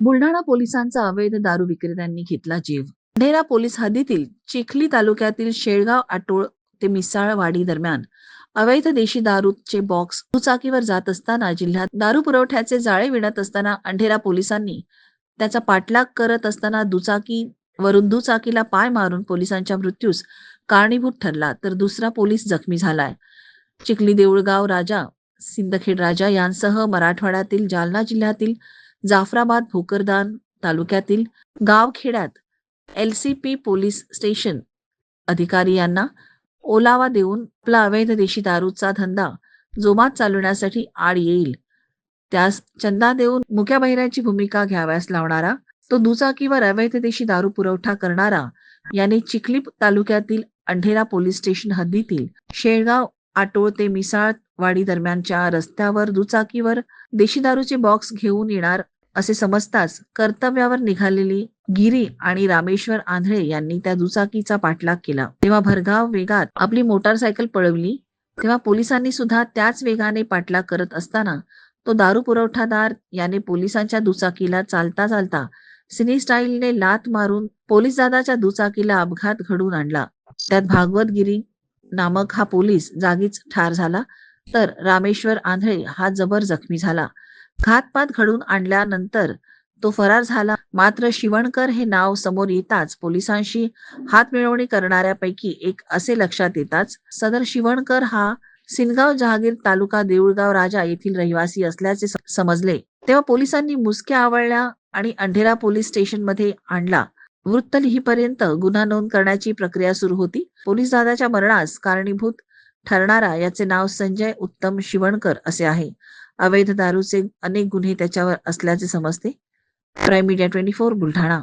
बुलढाणा पोलिसांचा अवैध दारू विक्रेत्यांनी घेतला जीव. अंधेरा पोलीस हद्दीतील चिखली तालुक्यातील शेळगाव आटोळ ते मिसाळवाडी दरम्यान अवैध देशी दारूचे बॉक्स दुचाकीवर जात असताना जिल्ह्यात दारू पुरवठ्याचे जाळे विणत असताना अंढेरा पोलिसांनी त्याचा पाठलाग करत असताना दुचाकी वरून दुचाकीला पाय मारून पोलिसांच्या मृत्यूस कारणीभूत ठरला तर दुसरा पोलीस जखमी झालाय. चिखली देऊळगाव राजा सिंदखेड राजा यांसह मराठवाड्यातील जालना जिल्ह्यातील जाफराबाद भोकरदान तालुक्यातील गावखेड्यात एलसीपी पोलीस स्टेशन अधिकारी यांना ओलावा देऊन आपला अवैध देशी दारूचा धंदा जोमात चालवण्यासाठी आड येईल. त्यास चंदा देऊन मुक्या बहिऱ्याची भूमिका घ्याव्यास लावणारा तो दुचाकीवर अवैध देशी दारू पुरवठा करणारा याने चिखली तालुक्यातील अंढेरा पोलीस स्टेशन हद्दीतील शेळगाव आटोळ ते मिसाळवाडी दरम्यानच्या रस्त्यावर दुचाकीवर देशी दारूचे बॉक्स घेऊन येणार असे समजताच कर्तव्यावर निघालेली गिरी आणि रामेश्वर आंधळे यांनी त्या दुचाकीचा पाठलाग केला. तेव्हा भरधाव वेगात आपली मोटारसायकल पळवली. तेव्हा पोलिसांनी सुद्धा त्याच वेगाने पाठलाग करत असताना तो दारू पुरवठादार याने पोलिसांच्या दुचाकीला चालता चालता सिनी स्टाईलने लात मारून पोलीस दादाच्या दुचाकीला अपघात घडवून आणला. त्यात भागवत गिरी नामक हा पोलीस जागीच ठार झाला तर रामेश्वर आंधळे हा जबर जखमी झाला. घातपात घडून आणल्यानंतर तो फरार झाला. मात्र शिवणकर हे नाव समोर येताच पोलिसांशी हातमिळवणी करणाऱ्यापैकी एक असे लक्षात येताच सदर शिवणकर हा सिनगाव जहागीर तालुका देऊळगाव राजा येथील रहिवासी असल्याचे समजले. तेव्हा पोलिसांनी मुसक्या आवळल्या आणि अंढेरा पोलीस स्टेशनमध्ये आणला. वृत्त लिहीपर्यंत गुन्हा नोंद करण्याची प्रक्रिया सुरू होती. पोलीस दादाच्या मरणास कारणीभूत ठरणारा याचे नाव संजय उत्तम शिवणकर असे आहे. अवैध दारूचे अनेक गुन्हे त्याच्यावर असल्याचे समजते. Prime Media twenty four Buldhana.